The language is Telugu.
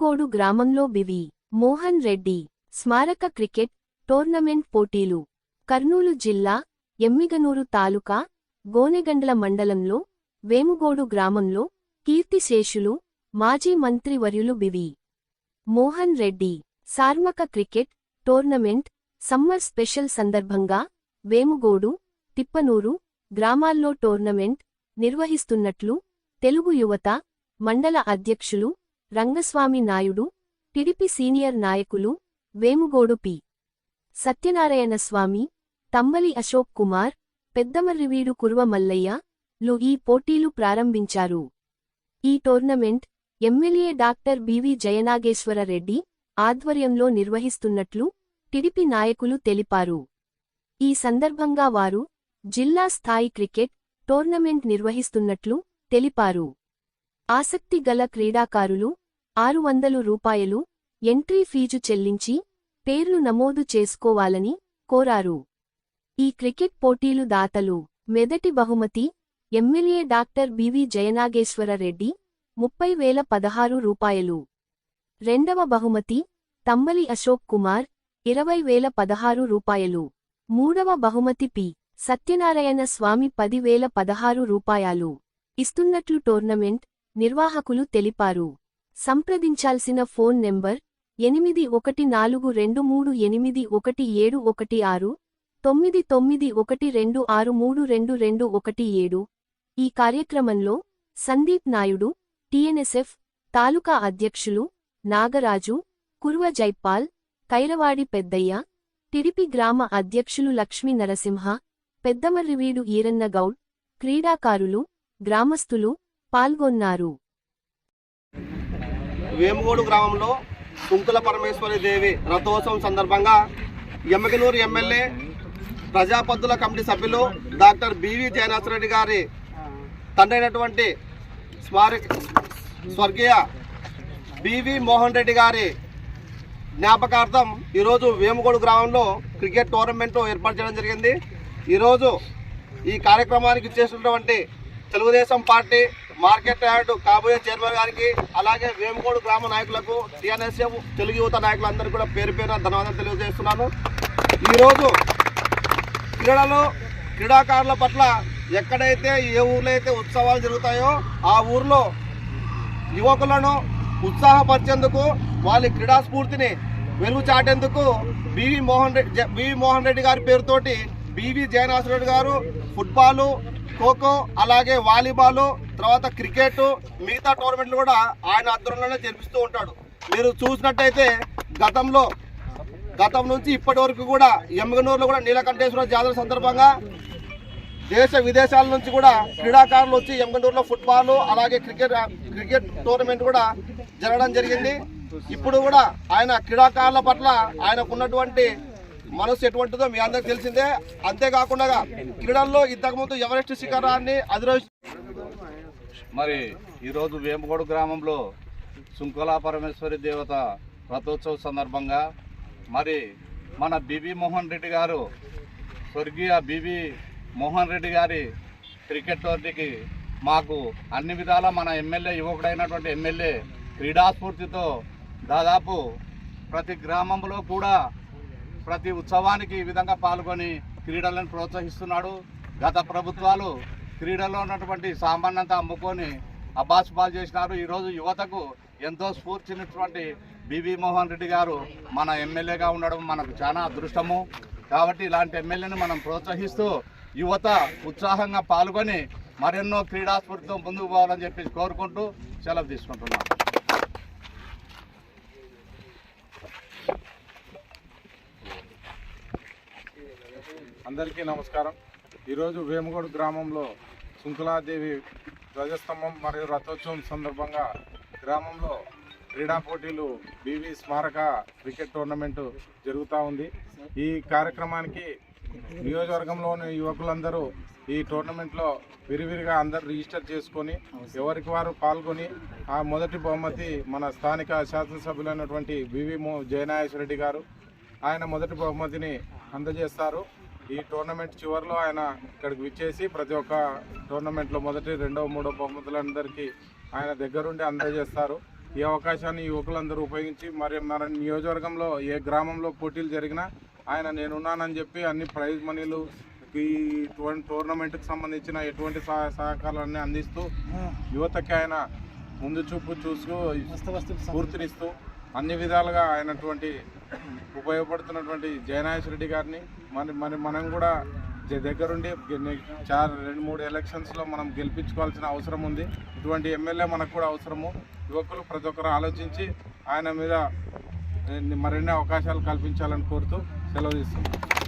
వేముగోడు గ్రామంలో బివి మోహన్ రెడ్డి స్మారక క్రికెట్ టోర్నమెంట్ పోటీలు. కర్నూలు జిల్లా ఎమ్మిగనూరు తాలూకా గోనెగండ్ల మండలంలో వేముగోడు గ్రామంలో కీర్తిశేషులు మాజీ మంత్రివర్యులు బివి మోహన్ రెడ్డి సార్మక క్రికెట్ టోర్నమెంట్ సమ్మర్ స్పెషల్ సందర్భంగా వేముగోడు తిప్పనూరు గ్రామాల్లో టోర్నమెంట్ నిర్వహిస్తున్నట్లు తెలుగు యువత మండల అధ్యక్షులు రంగస్వామి నాయుడు టిడిపి సీనియర్ నాయకులు వేముగోడు పి. సత్యనారాయణ స్వామి తమ్మలి అశోక్ కుమార్ పెద్దమర్రివీడు కుర్వ మల్లయ్య లు ఈ పోటీలు ప్రారంభించారు. ఈ tournament MLA doctor BV Jayanageswara Reddy ఆధ్వర్యంలో నిర్వహిస్తున్నట్లు టిడిపి నాయకులు తెలిపారు. ఈ సందర్భంగా వారు జిల్లా స్థాయి క్రికెట్ టోర్నమెంట్ నిర్వహిస్తున్నట్లు తెలిపారు. ఆసక్తి గల క్రీడాకారులు ఆరు వందలు రూపాయలు ఎంట్రీ ఫీజు చెల్లించి పేర్లు నమోదు చేసుకోవాలని కోరారు. ఈ క్రికెట్ పోటీలు దాతలు మెదటి బహుమతి ఎమ్మెల్యే డాక్టర్ బివి జయనాగేశ్వరరెడ్డి ముప్పై వేల పదహారు రూపాయలు. రెండవ బహుమతి తమ్మలి అశోక్ కుమార్ ఇరవై వేల పదహారు రూపాయలు. మూడవ బహుమతి పి సత్యనారాయణ స్వామి పదివేల పదహారు రూపాయలు. ఇస్తున్నట్లు టోర్నమెంట్ నిర్వాహకులు తెలిపారు. సంప్రదించాల్సిన ఫోన్ నెంబర్ ఎనిమిది ఒకటి నాలుగు రెండు మూడు ఎనిమిది ఒకటి ఏడు ఒకటి ఆరు తొమ్మిది తొమ్మిది ఒకటి రెండు ఆరు మూడు రెండు రెండు ఒకటి ఏడు. ఈ కార్యక్రమంలో సందీప్ నాయుడు టిఎన్ఎస్ఎఫ్ తాలూకా అధ్యక్షులు నాగరాజు కుర్వ జైపాల్ కైరవాడి పెద్దయ్య టిడిపి గ్రామ అధ్యక్షులు లక్ష్మీ నరసింహ పెద్దమర్రివీడు ఈరన్న గౌడ్ క్రీడాకారులు గ్రామస్థులు పాల్గొన్నారు. వేముగోడు గ్రామంలో కుంకుల పరమేశ్వరి దేవి రథోత్సవం సందర్భంగా ఎమ్మగినూరు ఎమ్మెల్యే ప్రజాపద్దుల కమిటీ సభ్యులు డాక్టర్ బివి జయనాథరెడ్డి గారి తండ్రైనటువంటి స్మార స్మారక స్వర్గీయ బివి మోహన్ రెడ్డి గారి జ్ఞాపకార్థం ఈరోజు వేముగోడు గ్రామంలో క్రికెట్ టోర్నమెంట్ ఏర్పాటు చేయడం జరిగింది. ఈరోజు ఈ కార్యక్రమానికి చేసినటువంటి తెలుగుదేశం పార్టీ మార్కెట్ యార్డు కాబోయే చైర్మన్ గారికి అలాగే వేముగోడు గ్రామ నాయకులకు టీఎన్ఎస్ఎఫ్ తెలుగు యువత నాయకులందరికీ కూడా పేరు పేరున ధన్యవాదాలు తెలియజేస్తున్నాను. ఈరోజు క్రీడలు క్రీడాకారుల పట్ల ఎక్కడైతే ఏ ఊర్లో అయితే ఉత్సవాలు జరుగుతాయో ఆ ఊర్లో యువకులను ఉత్సాహపరిచేందుకు వాళ్ళ క్రీడా స్ఫూర్తిని వెలుగు చాటేందుకు బివి మోహన్ రెడ్డి జ- బివి మోహన్ రెడ్డి గారి పేరుతోటి బివి జయనాథరెడ్డి గారు ఫుట్బాలు ఖోఖో అలాగే వాలీబాలు తర్వాత క్రికెట్ మిగతా టోర్నమెంట్లు కూడా ఆయన ఆధ్వర్యంలోనే జరిపిస్తూ ఉంటాడు. మీరు చూసినట్టయితే గతంలో గతం నుంచి ఇప్పటి వరకు కూడా ఎమ్మగనూరులో కూడా నీలకంఠేశ్వర జాతర సందర్భంగా దేశ విదేశాల నుంచి కూడా క్రీడాకారులు వచ్చి ఎమ్మగనూరులో ఫుట్బాల్ అలాగే క్రికెట్ క్రికెట్ టోర్నమెంట్ కూడా జరగడం జరిగింది. ఇప్పుడు కూడా ఆయన క్రీడాకారుల పట్ల ఆయనకు ఉన్నటువంటి మనసు ఎటువంటిదో మీ అందరికి తెలిసిందే. అంతేకాకుండా క్రీడల్లో ఇంతకుముందు ఎవరెస్ట్ శిఖరాన్ని అధిరోహి మరి ఈరోజు వేమగోడు గ్రామంలో సుంకుల పరమేశ్వరి దేవత రథోత్సవ సందర్భంగా మరి మన బిబి మోహన్ రెడ్డి గారు స్వర్గీయ బిబి మోహన్ రెడ్డి గారి క్రికెట్ టోర్నీకి మాకు అన్ని విధాల మన ఎమ్మెల్యే యువకుడైనటువంటి ఎమ్మెల్యే క్రీడాస్ఫూర్తితో దాదాపు ప్రతి గ్రామంలో కూడా ప్రతి ఉత్సవానికి ఈ విధంగా పాల్గొని క్రీడలను ప్రోత్సహిస్తున్నాడు. గత ప్రభుత్వాలు క్రీడల్లో ఉన్నటువంటి సామాన్యంతా అమ్ముకొని అబ్బాస్ పాలు చేసినారు. ఈరోజు యువతకు ఎంతో స్ఫూర్తినిచ్చినటువంటి బివి మోహన్ రెడ్డి గారు మన ఎమ్మెల్యేగా ఉండడం మనకు చాలా అదృష్టము. కాబట్టి ఇలాంటి ఎమ్మెల్యేని మనం ప్రోత్సహిస్తూ యువత ఉత్సాహంగా పాల్గొని మరెన్నో క్రీడాస్ఫూర్తితో ముందుకు పోవాలని చెప్పి కోరుకుంటూ సెలవు తీసుకుంటున్నాం. అందరికీ నమస్కారం. ఈరోజు వేమగోడు గ్రామంలో శృంఖలాదేవి ధ్వజస్తంభం మరియు రథోత్సవం సందర్భంగా గ్రామంలో క్రీడా పోటీలు బీవీ స్మారక క్రికెట్ టోర్నమెంటు జరుగుతూ ఉంది. ఈ కార్యక్రమానికి నియోజకవర్గంలోని యువకులందరూ ఈ టోర్నమెంట్లో విరివిరిగా అందరు రిజిస్టర్ చేసుకొని ఎవరికి వారు పాల్గొని ఆ మొదటి బహుమతి మన స్థానిక శాసనసభ్యులైనటువంటి బివి మో రెడ్డి గారు. ఆయన మొదటి బహుమతిని అందజేస్తారు. ఈ టోర్నమెంట్ చివరిలో ఆయన ఇక్కడికి విచ్చేసి ప్రతి ఒక్క టోర్నమెంట్లో మొదటి రెండవ మూడో బహుమతులందరికీ ఆయన దగ్గరుండి అందజేస్తారు. ఈ అవకాశాన్ని యువకులందరూ ఉపయోగించి మరి మన నియోజకవర్గంలో ఏ గ్రామంలో పోటీలు జరిగినా ఆయన నేనున్నానని చెప్పి అన్ని ప్రైజ్ మనీలు ఈ టోర్- టోర్నమెంట్కి సంబంధించిన ఎటువంటి సహాయ సహకారాలన్నీ అందిస్తూ యువతకి ఆయన ముందు చూపు చూస్తూ స్ఫూర్తినిస్తూ అన్ని విధాలుగా ఆయనటువంటి ఉపయోగపడుతున్నటువంటి జయనాయస్ రెడ్డి గారిని మరి మరి మనం కూడా జ- దగ్గరుండి చార్ రెండు మూడు ఎలక్షన్స్లో మనం గెలిపించుకోవాల్సిన అవసరం ఉంది. ఇటువంటి ఎమ్మెల్యే మనకు కూడా అవసరము. యువకులు ప్రతి ఒక్కరు ఆలోచించి ఆయన మీద మరిన్ని అవకాశాలు కల్పించాలని కోరుతూ సెలవు తీసుకుంటాం